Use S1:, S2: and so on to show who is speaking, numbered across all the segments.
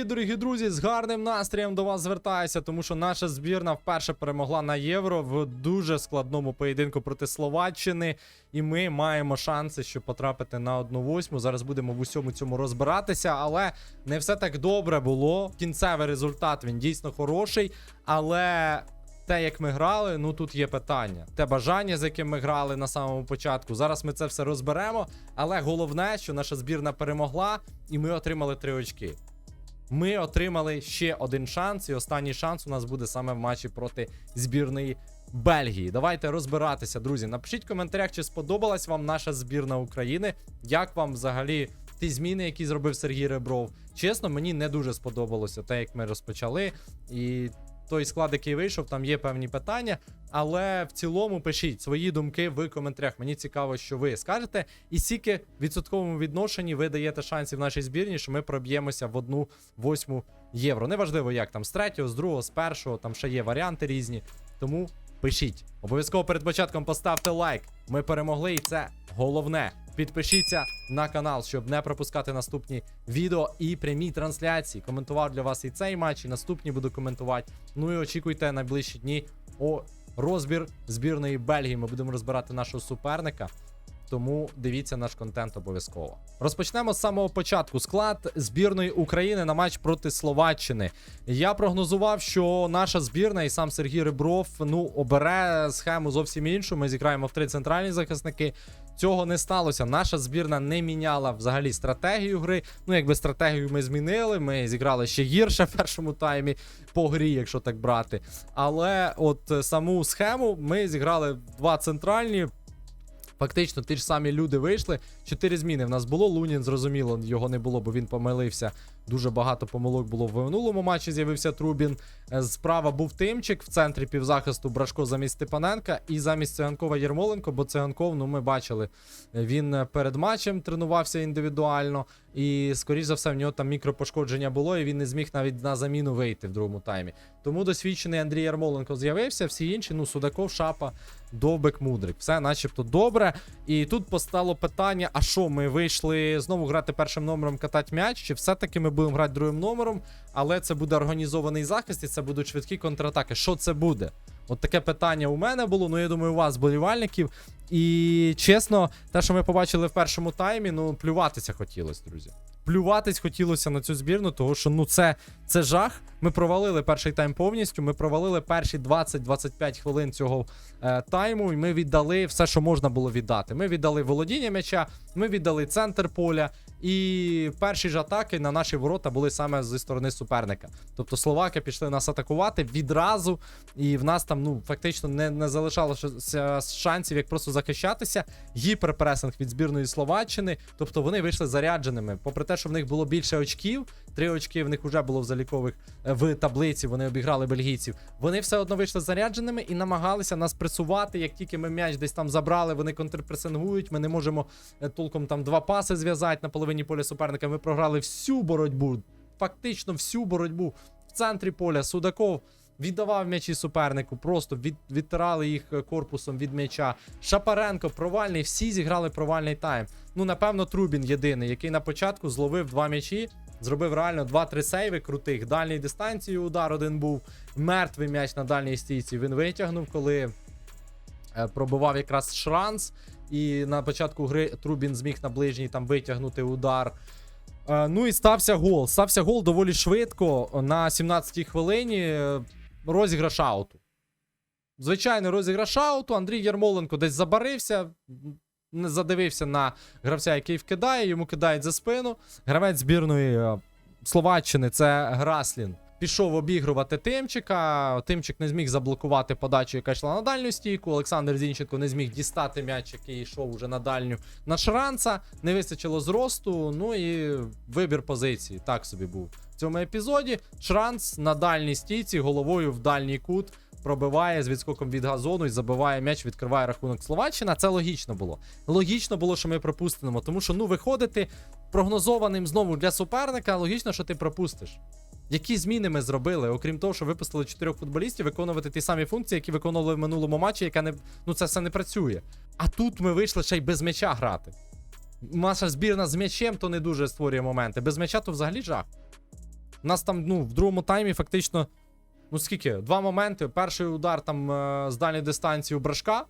S1: привіт, дорогі друзі! З гарним настроєм до вас звертаюся, тому що наша збірна вперше перемогла на євро в дуже складному поєдинку проти Словаччини. І ми маємо шанси, щоб потрапити на 1-8. Зараз будемо в усьому цьому розбиратися, але не все так добре було. Кінцевий результат він дійсно хороший, але. Те, як ми грали, ну тут є питання. Те бажання, з яким ми грали на самому початку. Зараз ми це все розберемо. Але головне, що наша збірна перемогла, і ми отримали три очки. Ми отримали ще один шанс, і останній шанс у нас буде саме в матчі проти збірної Бельгії. Давайте розбиратися, друзі. Напишіть в коментарях, чи сподобалась вам наша збірна України. Як вам взагалі ті зміни, які зробив Сергій Ребров? Чесно, мені не дуже сподобалося те, як ми розпочали. І той склад, який вийшов, там є певні питання. Але в цілому пишіть свої думки в коментарях. Мені цікаво, що ви скажете. І скільки в відсотковому відношенні ви даєте шансів нашій збірні, що ми проб'ємося в одну восьму євро. Неважливо, як там з третього, з другого, з першого, там ще є варіанти різні. Тому пишіть. Обов'язково перед початком поставте лайк. Ми перемогли, і це головне. Підпишіться на канал, щоб не пропускати наступні відео і прямі трансляції. Коментував для вас і цей матч, і наступні буду коментувати. Ну і очікуйте найближчі дні о розбір збірної Бельгії. Ми будемо розбирати нашого суперника. Тому дивіться наш контент обов'язково. Розпочнемо з самого початку. Склад збірної України на матч проти Словаччини. Я прогнозував, що наша збірна і сам Сергій Ребров ну обере схему зовсім іншу. Ми зіграємо в три центральні захисники. Цього не сталося. Наша збірна не міняла взагалі стратегію гри. Ну, якби стратегію ми змінили. Ми зіграли ще гірше в першому таймі по грі, якщо так брати. Але от е, саму схему ми зіграли два центральні. Фактично, ті ж самі люди вийшли. Чотири зміни в нас було. Лунін, зрозуміло, його не було, бо він помилився. Дуже багато помилок було в минулому матчі. З'явився Трубін. Е, Справа був Тимчик в центрі півзахисту Брашко замість Степаненка і замість Циганкова Єрмоленко, бо Циганков, ну ми бачили, е, він е, перед матчем тренувався індивідуально. І, скоріш за все, в нього там мікропошкодження було, і він не зміг навіть на заміну вийти в другому таймі. Тому досвідчений Андрій Ярмоленко з'явився, всі інші, ну, Судаков, Шапа, Довбек, Мудрик. Все начебто добре. І тут постало питання: а що, ми вийшли знову грати першим номером катати м'яч? Чи все-таки ми будемо грати другим номером, але це буде організований захист і це будуть швидкі контратаки. Що це буде? От таке питання у мене було. Ну, я думаю, у вас, болівальників. І чесно, те, що ми побачили в першому таймі, ну плюватися хотілося, друзі. Плюватись хотілося на цю збірну, тому що ну це, це жах. Ми провалили перший тайм повністю. Ми провалили перші 20-25 хвилин цього е, тайму, і ми віддали все, що можна було віддати. Ми віддали володіння м'яча, ми віддали центр поля. І перші ж атаки на наші ворота були саме зі сторони суперника. Тобто словаки пішли нас атакувати відразу, і в нас там ну фактично не, не залишалося шансів, як просто захищатися. Гіперпресинг від збірної Словаччини. Тобто вони вийшли зарядженими. Попри те, що в них було більше очків, три очки в них вже було в залікових е, в таблиці. Вони обіграли бельгійців. Вони все одно вийшли зарядженими і намагалися нас пресувати. Як тільки ми м'яч десь там забрали, вони контрпресингують. Ми не можемо е, толком там два паси зв'язати на половині поля суперника. Ми програли всю боротьбу, фактично всю боротьбу в центрі поля. Судаков віддавав м'ячі супернику, просто від, відтирали їх е, корпусом від м'яча. Шапаренко провальний, всі зіграли провальний тайм. Ну, напевно, Трубін єдиний, який на початку зловив два м'ячі. Зробив реально 2-3 сейви крутих. Дальній дистанції удар один був. Мертвий м'яч на дальній стійці. Він витягнув, коли е, пробивав якраз шранс. І на початку гри Трубін зміг на ближній там витягнути удар. Е, ну і стався гол. Стався гол доволі швидко. На 17-й хвилині е, розіграш ауту. Звичайний розіграш ауту. Андрій Ярмоленко десь забарився, задивився на гравця, який вкидає, йому кидають за спину. Гравець збірної е, Словаччини це Граслін. Пішов обігрувати Тимчика. Тимчик не зміг заблокувати подачу, яка йшла на дальню стійку. Олександр Зінченко не зміг дістати м'яч, який йшов уже на дальню на шранца. Не вистачило зросту. Ну і вибір позиції. Так собі був в цьому епізоді. Шранц на дальній стійці головою в дальній кут. Пробиває з відскоком від газону і забиває м'яч, відкриває рахунок Словаччина. Це логічно було. Логічно було, що ми пропустимо, тому що ну виходити прогнозованим знову для суперника. Логічно, що ти пропустиш. Які зміни ми зробили, окрім того, що випустили чотирьох футболістів, виконувати ті самі функції, які виконували в минулому матчі, яка не ну це все не працює. А тут ми вийшли ще й без м'яча грати. Наша збірна з м'ячем то не дуже створює моменти. Без м'яча то взагалі жах. У нас там, ну, в другому таймі фактично. Ну скільки? Два моменти. Перший удар там е, з дальньої дистанції у брашка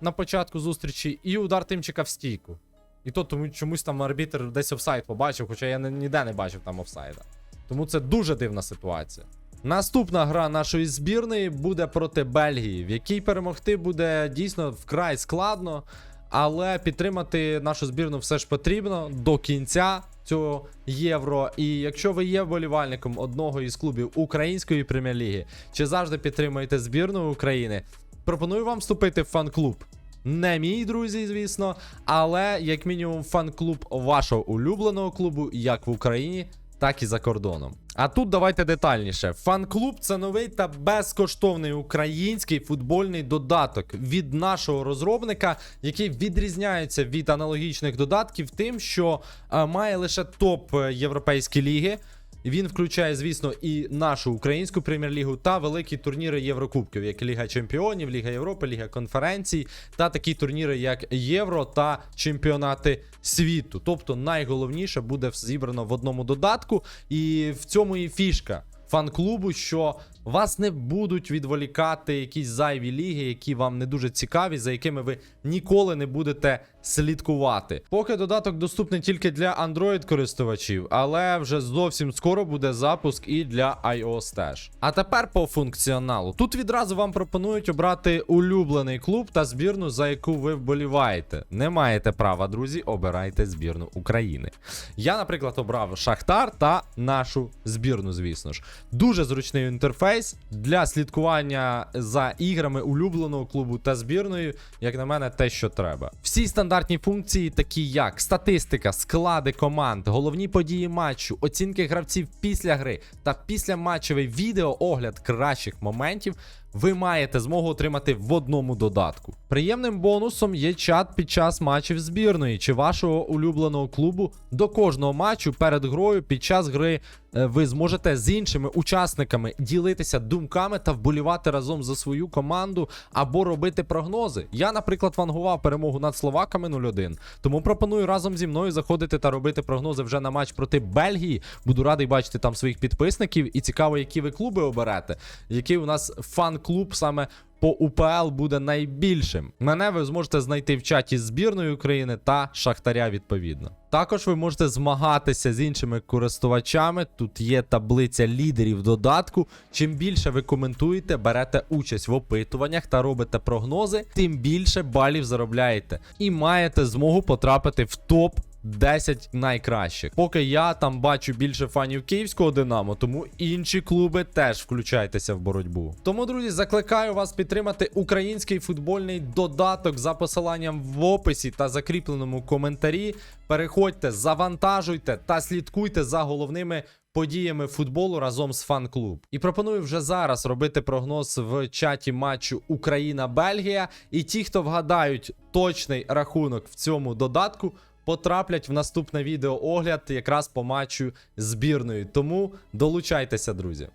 S1: на початку зустрічі, і удар тимчика в стійку. І то тому чомусь там арбітр десь офсайд побачив, хоча я ніде не бачив там офсайда. Тому це дуже дивна ситуація. Наступна гра нашої збірної буде проти Бельгії, в якій перемогти буде дійсно вкрай складно, але підтримати нашу збірну все ж потрібно до кінця цього євро. І якщо ви є вболівальником одного із клубів української прем'єр-ліги, чи завжди підтримуєте збірну України, пропоную вам вступити в фан-клуб. Не мій, друзі, звісно, але як мінімум фан-клуб вашого улюбленого клубу, як в Україні, так і за кордоном. А тут давайте детальніше. Фан-клуб це новий та безкоштовний український футбольний додаток від нашого розробника, який відрізняється від аналогічних додатків, тим, що е, має лише топ е, європейські ліги. Він включає, звісно, і нашу українську прем'єр-лігу та великі турніри Єврокубків, як Ліга Чемпіонів, Ліга Європи, Ліга конференцій, та такі турніри, як Євро та чемпіонати світу. Тобто найголовніше буде зібрано в одному додатку, і в цьому і фішка фан-клубу, що вас не будуть відволікати якісь зайві ліги, які вам не дуже цікаві, за якими ви ніколи не будете слідкувати. Поки додаток доступний тільки для Android користувачів, але вже зовсім скоро буде запуск і для iOS теж. А тепер по функціоналу. Тут відразу вам пропонують обрати улюблений клуб та збірну, за яку ви вболіваєте. Не маєте права, друзі, обирайте збірну України. Я, наприклад, обрав Шахтар та нашу збірну, звісно ж. Дуже зручний інтерфейс для слідкування за іграми улюбленого клубу та збірною, як на мене, те, що треба. Всі стандартні функції, такі як статистика, склади команд, головні події матчу, оцінки гравців після гри та післяматчевий відеоогляд кращих моментів. Ви маєте змогу отримати в одному додатку. Приємним бонусом є чат під час матчів збірної чи вашого улюбленого клубу. До кожного матчу перед грою під час гри е, ви зможете з іншими учасниками ділитися думками та вболівати разом за свою команду або робити прогнози. Я, наприклад, вангував перемогу над словаками 0-1, тому пропоную разом зі мною заходити та робити прогнози вже на матч проти Бельгії. Буду радий бачити там своїх підписників і цікаво, які ви клуби оберете, який у нас фан-клуб саме. По УПЛ буде найбільшим. Мене ви зможете знайти в чаті збірної України та Шахтаря відповідно. Також ви можете змагатися з іншими користувачами. Тут є таблиця лідерів додатку. Чим більше ви коментуєте, берете участь в опитуваннях та робите прогнози, тим більше балів заробляєте і маєте змогу потрапити в топ 10 найкращих. Поки я там бачу більше фанів київського Динамо, тому інші клуби теж включайтеся в боротьбу. Тому, друзі, закликаю вас підтримати український футбольний додаток за посиланням в описі та закріпленому коментарі. Переходьте, завантажуйте та слідкуйте за головними. Подіями футболу разом з фан-клуб. І пропоную вже зараз робити прогноз в чаті матчу Україна-Бельгія. І ті, хто вгадають точний рахунок в цьому додатку, потраплять в наступне відео огляд якраз по матчу збірної. Тому долучайтеся, друзі.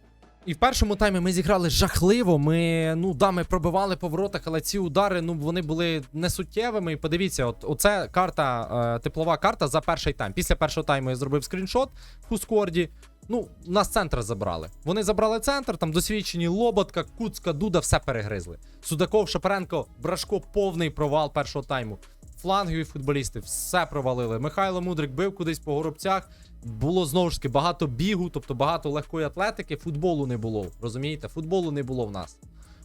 S1: І в першому таймі ми зіграли жахливо. Ми, ну да, ми пробивали по воротах, але ці удари ну вони були несуттєвими. І подивіться, от оце карта, е, теплова карта за перший тайм. Після першого тайму я зробив скріншот в Хускорді. Ну, нас центр забрали. Вони забрали центр, там досвідчені Лоботка, Куцка, Дуда, все перегризли. Судаков, Шапаренко, Брашко, повний провал першого тайму. Флангові футболісти все провалили. Михайло Мудрик бив кудись по горобцях. Було знову ж таки багато бігу, тобто багато легкої атлетики. Футболу не було. Розумієте? Футболу не було в нас.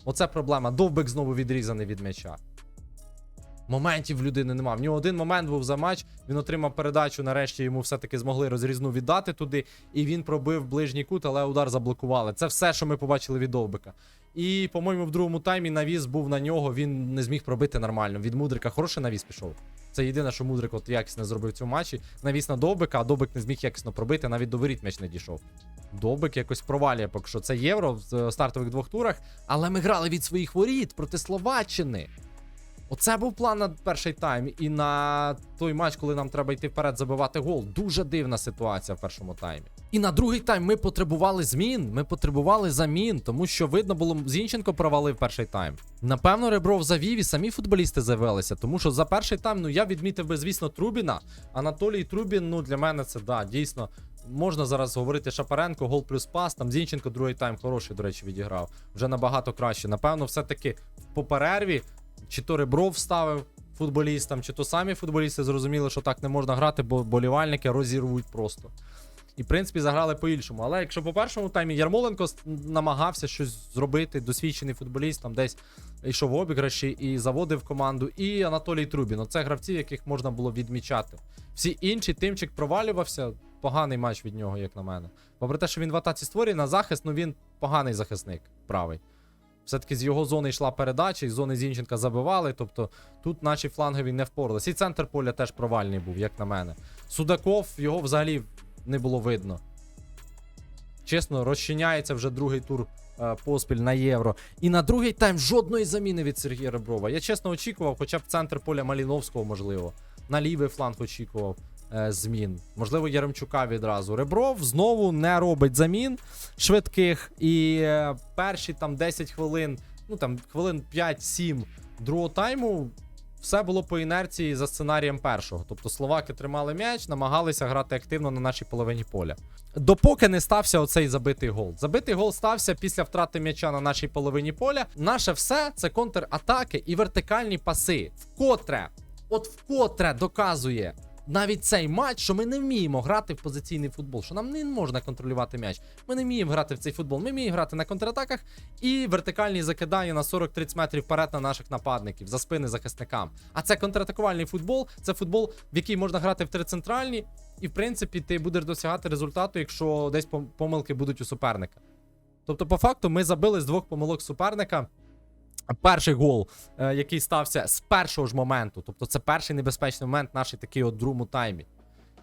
S1: Оце проблема. Довбик знову відрізаний від м'яча. Моментів в людини нема. В нього один момент був за матч. Він отримав передачу. Нарешті йому все-таки змогли розрізну віддати туди. І він пробив ближній кут, але удар заблокували. Це все, що ми побачили від Довбика. І, по-моєму, в другому таймі навіс був на нього. Він не зміг пробити нормально. Від Мудрика хороший навіс пішов. Це єдине, що Мудрик от якісно зробив в цьому матчі. Навіс на Довбика, а Довбик не зміг якісно пробити, навіть до воріт м'яч не дійшов. Довбик якось провалює, поки що це євро в е, стартових двох турах. Але ми грали від своїх воріт проти Словаччини. Оце був план на перший тайм. І на той матч, коли нам треба йти вперед, забивати гол. Дуже дивна ситуація в першому таймі. І на другий тайм ми потребували змін. Ми потребували замін, тому що видно було, Зінченко провалив перший тайм. Напевно, Ребров завів і самі футболісти завелися, тому що за перший тайм, ну я відмітив би, звісно, Трубіна. Анатолій Трубін, ну для мене це да, дійсно Можна зараз говорити Шапаренко, гол плюс пас. Там Зінченко другий тайм хороший, до речі, відіграв. Вже набагато краще. Напевно, все-таки по перерві чи то Ребров вставив футболістам, чи то самі футболісти зрозуміли, що так не можна грати, бо болівальники розірвуть просто. І, в принципі, заграли по-іншому. Але якщо по першому таймі Ярмоленко намагався щось зробити, досвідчений футболіст, там десь йшов в обіграші і заводив команду, і Анатолій Трубін. Оце гравці, яких можна було відмічати. Всі інші тимчик провалювався. Поганий матч від нього, як на мене. Попри те, що він в атаці створює на захист, ну він поганий захисник, правий. Все-таки з його зони йшла передача, і зони Зінченка забивали. Тобто тут наші флангові не впоралися. І центр поля теж провальний був, як на мене. Судаков його взагалі не було видно. Чесно, розчиняється вже другий тур е, поспіль на євро. І на другий тайм жодної заміни від Сергія Реброва. Я чесно очікував, хоча б центр поля Маліновського, можливо. На лівий фланг очікував змін. Можливо, Яремчука відразу. Ребров знову не робить замін швидких. І е, перші там 10 хвилин, ну там хвилин 5-7 другого тайму. Все було по інерції за сценарієм першого. Тобто словаки тримали м'яч, намагалися грати активно на нашій половині поля. Допоки не стався оцей забитий гол. Забитий гол стався після втрати м'яча на нашій половині поля. Наше все це контратаки і вертикальні паси. Вкотре, от вкотре доказує навіть цей матч, що ми не вміємо грати в позиційний футбол, що нам не можна контролювати м'яч. Ми не вміємо грати в цей футбол. Ми вміємо грати на контратаках і вертикальні закидання на 40-30 метрів вперед на наших нападників за спини захисникам. А це контратакувальний футбол, це футбол, в який можна грати в три центральні, і в принципі ти будеш досягати результату, якщо десь пом- помилки будуть у суперника. Тобто, по факту, ми забили з двох помилок суперника. Перший гол, е, який стався з першого ж моменту. Тобто, це перший небезпечний момент, нашій такий от другому таймі.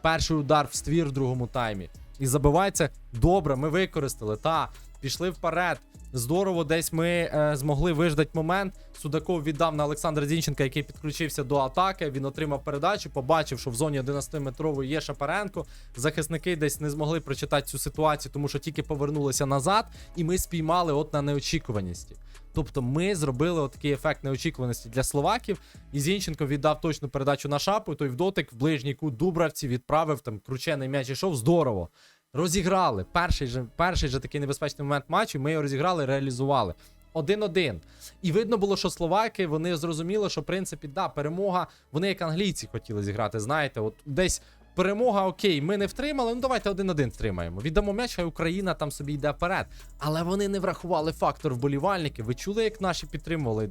S1: Перший удар в ствір в другому таймі. І забивається добре, ми використали. Та, пішли вперед. Здорово, десь ми е, змогли виждати момент. Судаков віддав на Олександра Зінченка, який підключився до атаки. Він отримав передачу, побачив, що в зоні 11-метрової є Шапаренко. Захисники десь не змогли прочитати цю ситуацію, тому що тільки повернулися назад, і ми спіймали от на неочікуваності. Тобто ми зробили отакий ефект неочікуваності для словаків. І Зінченко віддав точну передачу на шапу. Той в дотик в ближній кут Дубравці відправив там кручений м'яч ішов. Здорово. Розіграли. Перший же, перший же такий небезпечний момент матчу. Ми його розіграли, реалізували. Один-один. І видно було, що словаки вони зрозуміли, що в принципі да, перемога. Вони як англійці хотіли зіграти. Знаєте, от десь перемога, окей, ми не втримали. Ну давайте один-один втримаємо. Віддамо м'яч, хай Україна там собі йде вперед. Але вони не врахували фактор вболівальників. Ви чули, як наші підтримували?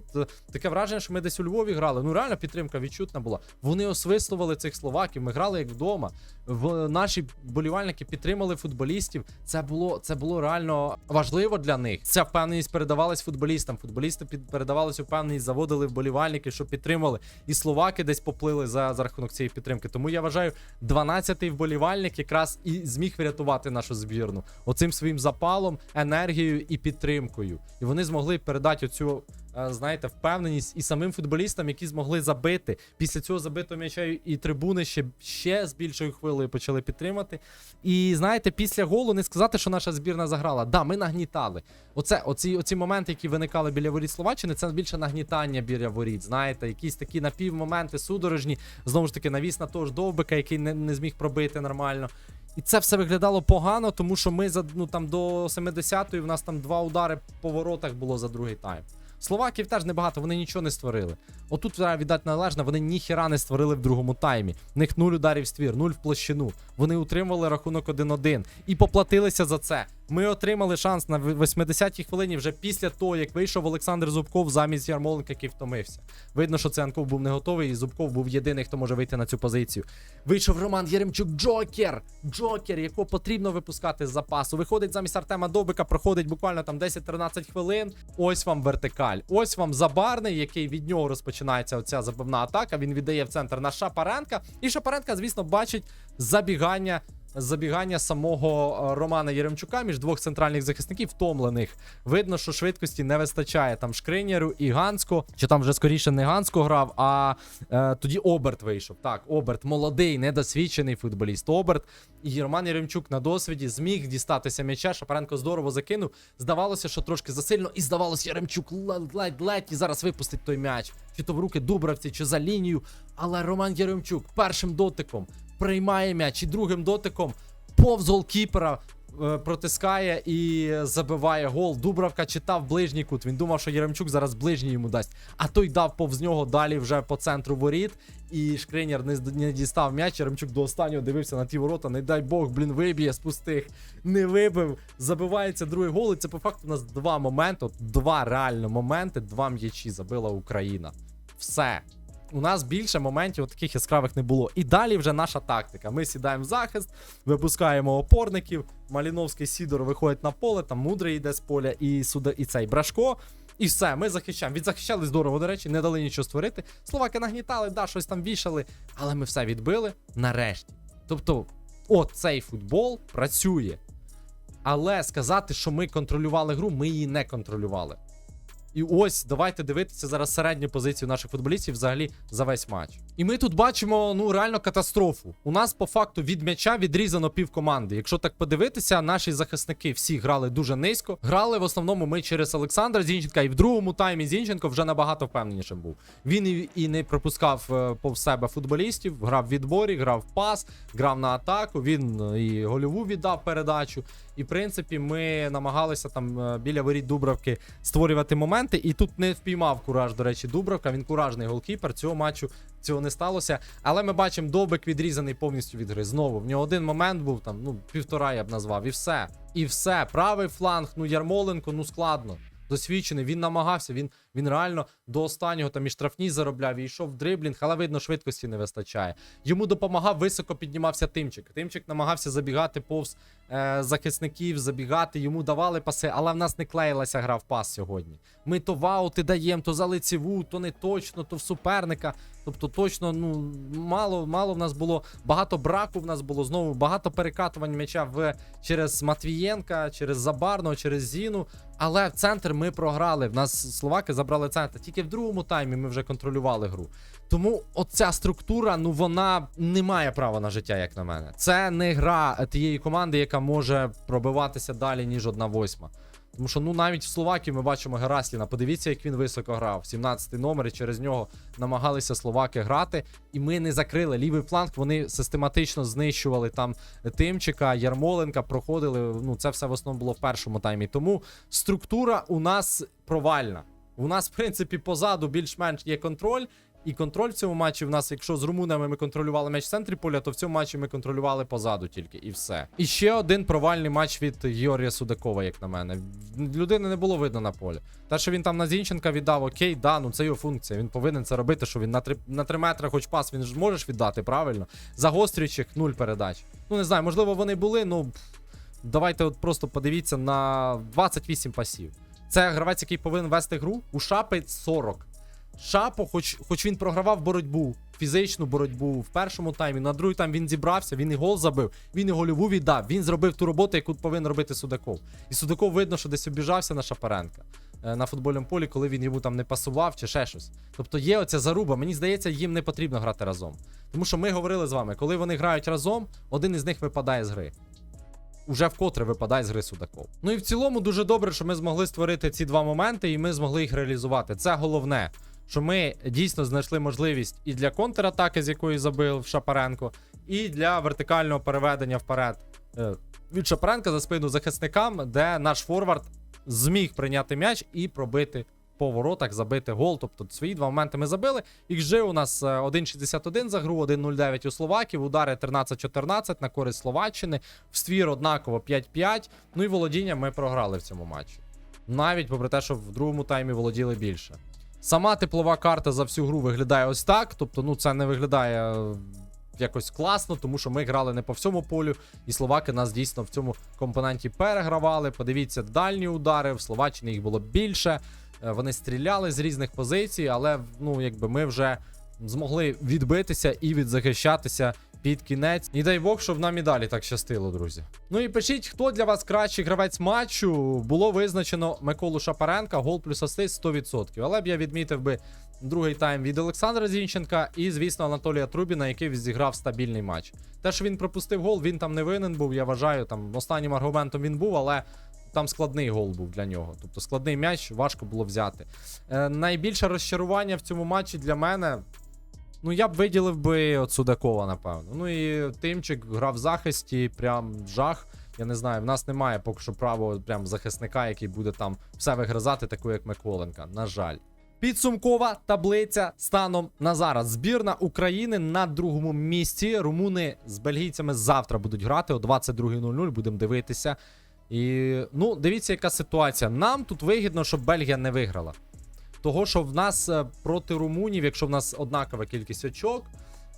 S1: Таке враження, що ми десь у Львові грали. Ну реально підтримка відчутна була. Вони освистували цих словаків. Ми грали як вдома. В наші болівальники підтримали футболістів. Це було це було реально важливо для них. Ця впевненість передавалась футболістам. Футболісти під передавали впевненість, заводили вболівальники, що підтримали. І словаки десь поплили за, за рахунок цієї підтримки. Тому я вважаю, 12-й вболівальник якраз і зміг врятувати нашу збірну оцим своїм запалом, енергією і підтримкою. І вони змогли передати оцю. Е, Знаєте, впевненість і самим футболістам, які змогли забити. Після цього забитого м'яча і трибуни ще, ще з більшою хвилею почали підтримати. І знаєте, після голу не сказати, що наша збірна заграла. Да, ми нагнітали. Оце, оці, оці моменти, які виникали біля воріт Словаччини, це більше нагнітання біля воріт. Знаєте, якісь такі напівмоменти судорожні. Знову ж таки, навіс на того ж довбика, який не, не зміг пробити нормально. І це все виглядало погано, тому що ми за ну там до 70-ї в нас там два удари по воротах було за другий тайм. Словаків теж небагато, вони нічого не створили. Отут треба віддати належне, вони ніхіра не створили в другому таймі. В них нуль ударів ствір, нуль в площину. Вони утримували рахунок 1-1 і поплатилися за це. Ми отримали шанс на 80-й хвилині вже після того, як вийшов Олександр Зубков замість Ярмоленка, який втомився. Видно, що Цянков був не готовий, і Зубков був єдиний, хто може вийти на цю позицію. Вийшов Роман Єремчук, Джокер! Джокер, якого потрібно випускати з запасу. Виходить замість Артема Довбика, проходить буквально там 10-13 хвилин. Ось вам вертикаль. Ось вам забарний, який від нього розпочинається оця забивна атака. Він віддає в центр на Шапаренка. І Шапаренка, звісно, бачить забігання. Забігання самого е, Романа Єремчука між двох центральних захисників втомлених. Видно, що швидкості не вистачає там Шкриняру і Гансько. Чи там вже скоріше не Гансько грав, а е, тоді Оберт вийшов. Так, Оберт, молодий, недосвідчений футболіст. Оберт і Роман Єремчук на досвіді зміг дістатися м'яча. Шапаренко здорово закинув. Здавалося, що трошки засильно, і здавалося, Єремчук ледь-ледь і зараз випустить той м'яч. Чи то в руки Дубравці, чи за лінію. Але Роман Єремчук першим дотиком приймає м'яч і другим дотиком повз голкіпера. е, Протискає і забиває гол. Дубравка читав ближній кут. Він думав, що Єремчук зараз ближній йому дасть. А той дав повз нього далі вже по центру воріт. І Шкриняр не, дістав м'яч. Єремчук до останнього дивився на ті ворота. Не дай Бог, блін, виб'є з пустих. Не вибив. Забивається другий гол. І це по факту у нас два моменти. От два реально моменти, два м'ячі забила Україна. Все. У нас більше моментів таких яскравих не було. І далі вже наша тактика. Ми сідаємо в захист, випускаємо опорників. Маліновський Сідор виходить на поле, там мудрий йде з поля, і сюди, і цей Брашко. І все, ми захищаємо. Відзахищали здорово, до речі, не дали нічого створити. Словаки нагнітали, да, щось там вішали, але ми все відбили нарешті. Тобто, от цей футбол працює. Але сказати, що ми контролювали гру, ми її не контролювали. І ось давайте дивитися зараз середню позицію наших футболістів взагалі за весь матч. І ми тут бачимо ну реально катастрофу. У нас по факту від м'яча відрізано пів команди. Якщо так подивитися, наші захисники всі грали дуже низько. Грали в основному ми через Олександра Зінченка, і в другому таймі Зінченко вже набагато впевненішим був. Він і, не пропускав е, повз себе футболістів, грав в відборі, грав в пас, грав на атаку. Він е, і гольову віддав передачу. І в принципі, ми намагалися там е, біля воріт Дубравки створювати моменти. І тут не впіймав кураж, до речі, Дубравка. Він куражний голкіпер. Цього матчу цього не сталося. Але ми бачимо, Довбик відрізаний повністю від гри. Знову в нього один момент був там, ну півтора я б назвав, і все. І все. Правий фланг, ну Ярмоленко, ну складно. Досвідчений, він намагався, він, він реально до останнього там і штрафні заробляв, і йшов в дриблінг, але видно, швидкості не вистачає. Йому допомагав, високо піднімався Тимчик. Тимчик намагався забігати повз е, захисників, забігати, йому давали паси, але в нас не клеїлася гра в пас сьогодні. Ми то в аути даємо, то за лицеву, то не точно, то в суперника. Тобто точно, ну мало, мало в нас було, багато браку в нас було знову, багато перекатувань м'яча в через Матвієнка, через Забарного, через Зіну. Але в центр ми програли. В нас словаки забрали центр. Тільки в другому таймі ми вже контролювали гру. Тому оця структура, ну вона не має права на життя, як на мене. Це не гра тієї команди, яка може пробиватися далі, ніж одна восьма. Тому що ну навіть в Словакії ми бачимо Герасліна. Подивіться, як він високо грав. 17-й номер, і через нього намагалися словаки грати. І ми не закрили лівий фланг. Вони систематично знищували там Тимчика, Ярмоленка, проходили. Ну це все в основному було в першому таймі. Тому структура у нас провальна. У нас, в принципі, позаду більш-менш є контроль. І контроль в цьому матчі в нас, якщо з румунами ми контролювали м'яч в центрі поля, то в цьому матчі ми контролювали позаду тільки, і все. І ще один провальний матч від Георгія Судакова, як на мене. Людини не було видно на полі. Те, що він там на Зінченка віддав, окей, да, ну це його функція. Він повинен це робити, що він на 3, на 3 метри хоч пас, він ж можеш віддати, правильно? Загострюючих нуль передач. Ну не знаю, можливо, вони були, ну давайте от просто подивіться на 28 пасів. Це гравець, який повинен вести гру. У Шапи 40. Шапо, хоч, хоч він програвав боротьбу, фізичну боротьбу в першому таймі, на другий тайм він зібрався, він і гол забив, він і гольову віддав, він зробив ту роботу, яку повинен робити Судаков. І Судаков видно, що десь обіжався на Шапаренка е, на футбольному полі, коли він йому там не пасував чи ще щось. Тобто є оця заруба. Мені здається, їм не потрібно грати разом. Тому що ми говорили з вами, коли вони грають разом, один із них випадає з гри. Уже вкотре випадає з гри Судаков. Ну і в цілому дуже добре, що ми змогли створити ці два моменти, і ми змогли їх реалізувати. Це головне, що ми дійсно знайшли можливість і для контратаки, з якої забив Шапаренко, і для вертикального переведення вперед е, від Шапаренка за спину захисникам, де наш форвард зміг прийняти м'яч і пробити по воротах, забити гол. Тобто свої два моменти ми забили. XG у нас е, 1.61 за гру, 1.09 у Словаків, удари 13-14 на користь Словаччини, в ствір однаково 5-5. Ну і володіння ми програли в цьому матчі. Навіть попри те, що в другому таймі володіли більше. Сама теплова карта за всю гру виглядає ось так. Тобто, ну це не виглядає е, якось класно, тому що ми грали не по всьому полю, і словаки нас дійсно в цьому компоненті перегравали. Подивіться, дальні удари в Словаччині їх було більше. Е, Вони стріляли з різних позицій, але ну якби ми вже змогли відбитися і відзахищатися під кінець. І дай Бог, щоб нам і далі так щастило, друзі. Ну і пишіть, хто для вас кращий гравець матчу. Було визначено Миколу Шапаренка, гол плюс асист 100%. Але б я відмітив би другий тайм від Олександра Зінченка і, звісно, Анатолія Трубіна, який зіграв стабільний матч. Те, що він пропустив гол, він там не винен був. Я вважаю, там останнім аргументом він був, але. Там складний гол був для нього. Тобто складний м'яч важко було взяти. Е, найбільше розчарування в цьому матчі для мене Ну, я б виділив би от Судакова, напевно. Ну і Тимчик грав в захисті, прям жах. Я не знаю, в нас немає поки що правого прям захисника, який буде там все вигризати, таку як Миколенка. На жаль. Підсумкова таблиця станом на зараз. Збірна України на другому місці. Румуни з бельгійцями завтра будуть грати о 22.00. Будемо дивитися. І ну, дивіться, яка ситуація. Нам тут вигідно, щоб Бельгія не виграла. Того, що в нас е, проти румунів, якщо в нас однакова кількість очок,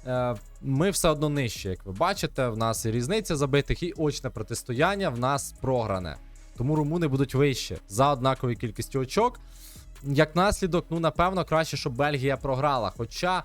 S1: е, ми все одно нижче. Як ви бачите, в нас і різниця забитих, і очне протистояння в нас програне. Тому румуни будуть вище за однаковою кількістю очок. Як наслідок, ну напевно, краще, щоб Бельгія програла. Хоча,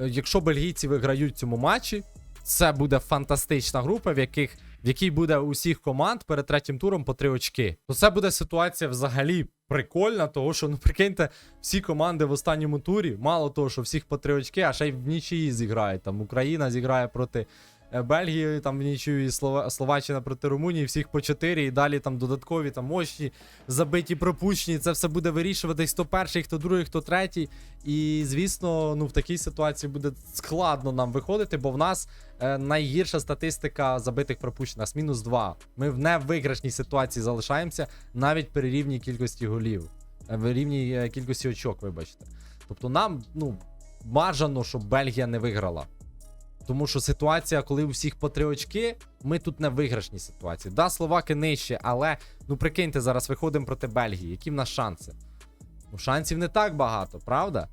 S1: е, якщо бельгійці виграють цьому матчі, це буде фантастична група, в яких в якій буде у всіх команд перед третім туром по три очки. То це буде ситуація взагалі прикольна, того що, ну прикиньте, всі команди в останньому турі, мало того, що всіх по три очки, а ще й в нічиї зіграють. Там Україна зіграє проти е, Бельгії, там в нічию і Слова... Словаччина проти Румунії, всіх по 4, і далі там додаткові там мощні, забиті, пропущені. Це все буде вирішуватись хто перший, хто другий, хто третій. І звісно, ну в такій ситуації буде складно нам виходити, бо в нас е, найгірша статистика забитих пропущених, мінус 2. Ми в невиграшній ситуації залишаємося навіть при рівній кількості голів, е, в рівній е, кількості очок, вибачте. Тобто нам, ну, бажано, щоб Бельгія не виграла. Тому що ситуація, коли у всіх по три очки, ми тут в виграшній ситуації. Да, словаки нижче, але ну прикиньте, зараз виходимо проти Бельгії. Які в нас шанси? Ну, шансів не так багато, правда?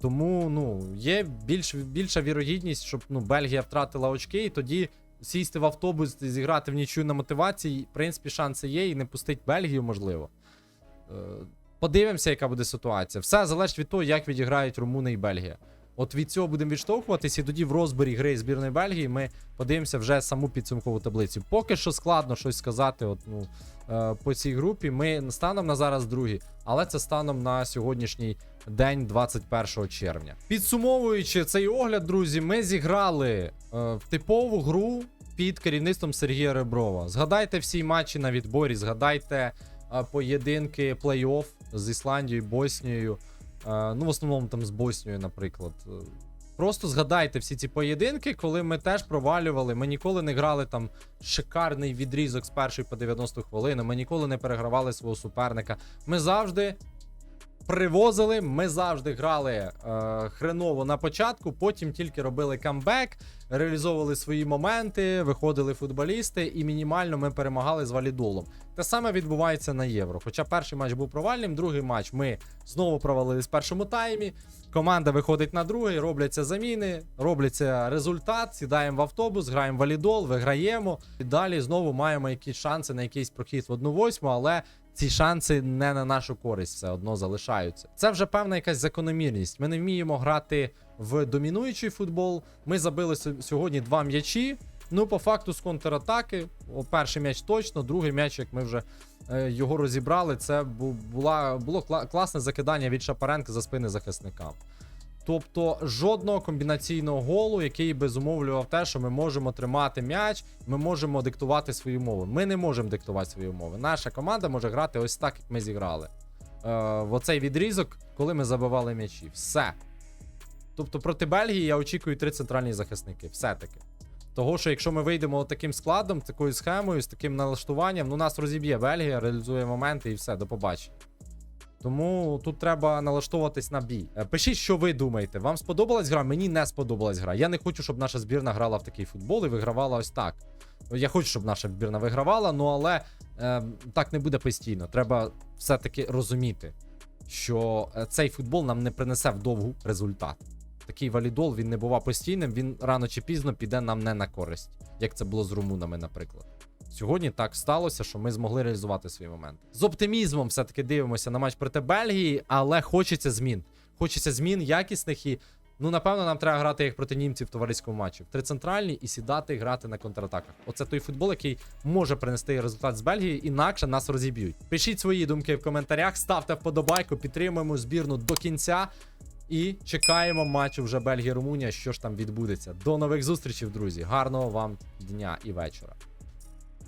S1: Тому ну, є більш, більша вірогідність, щоб ну, Бельгія втратила очки, і тоді сісти в автобус і зіграти в нічию на мотивації. В принципі, шанси є, і не пустить Бельгію, можливо. Е, Подивимося, яка буде ситуація. Все залежить від того, як відіграють Румуни і Бельгія. От від цього будемо відштовхуватись, і тоді в розборі гри збірної Бельгії ми подивимося вже саму підсумкову таблицю. Поки що складно щось сказати. От, ну, е, по цій групі. Ми станом на зараз другі, але це станом на сьогоднішній день, 21 червня. Підсумовуючи цей огляд, друзі, ми зіграли е, в типову гру під керівництвом Сергія Реброва. Згадайте всі матчі на відборі, згадайте е, поєдинки плей-офф з Ісландією, Боснією. Ну, в основному там з Боснією, наприклад. Просто згадайте всі ці поєдинки, коли ми теж провалювали. Ми ніколи не грали там шикарний відрізок з першої по 90 хвилин. Ми ніколи не перегравали свого суперника. Ми завжди привозили, ми завжди грали е, хреново на початку, потім тільки робили камбек, реалізовували свої моменти, виходили футболісти, і мінімально ми перемагали з валідолом. Те саме відбувається на євро. Хоча перший матч був провальним, другий матч ми знову провалились в першому таймі. Команда виходить на другий, робляться заміни, робляться результат, сідаємо в автобус, граємо валідол, виграємо. І далі знову маємо якісь шанси на якийсь прохід в 1-8, але ці шанси не на нашу користь все одно залишаються. Це вже певна якась закономірність. Ми не вміємо грати в домінуючий футбол. Ми забили сьогодні два м'ячі. Ну, по факту, з контратаки. Перший м'яч точно, другий м'яч, як ми вже е, його розібрали, це бу- була, було кла- класне закидання від Шапаренка за спини захисника. Тобто жодного комбінаційного голу, який би зумовлював те, що ми можемо тримати м'яч, ми можемо диктувати свої умови. Ми не можемо диктувати свої умови. Наша команда може грати ось так, як ми зіграли. Е, в оцей відрізок, коли ми забивали м'ячі. Все. Тобто проти Бельгії я очікую три центральні захисники. Все-таки. Того, що якщо ми вийдемо таким складом, такою схемою, з таким налаштуванням, ну нас розіб'є Бельгія, реалізує моменти і все, до побачення. Тому тут треба налаштовуватись на бій. Е, Пишіть, що ви думаєте. Вам сподобалась гра? Мені не сподобалась гра. Я не хочу, щоб наша збірна грала в такий футбол і вигравала ось так. Я хочу, щоб наша збірна вигравала, ну але е, так не буде постійно. Треба все-таки розуміти, що е, цей футбол нам не принесе вдовгу результат. Такий валідол він не бува постійним, він рано чи пізно піде нам не на користь, як це було з румунами, наприклад. Сьогодні так сталося, що ми змогли реалізувати свій момент. З оптимізмом все-таки дивимося на матч проти Бельгії, але хочеться змін. Хочеться змін якісних і. Ну, напевно, нам треба грати як проти німців в товариському матчі. В три центральні і сідати грати на контратаках. Оце той футбол, який може принести результат з Бельгії, інакше нас розіб'ють. Пишіть свої думки в коментарях, ставте вподобайку, підтримуємо збірну до кінця. І чекаємо матчу вже Бельгія-Румунія, що ж там відбудеться. До нових зустрічей, друзі. Гарного вам дня і вечора.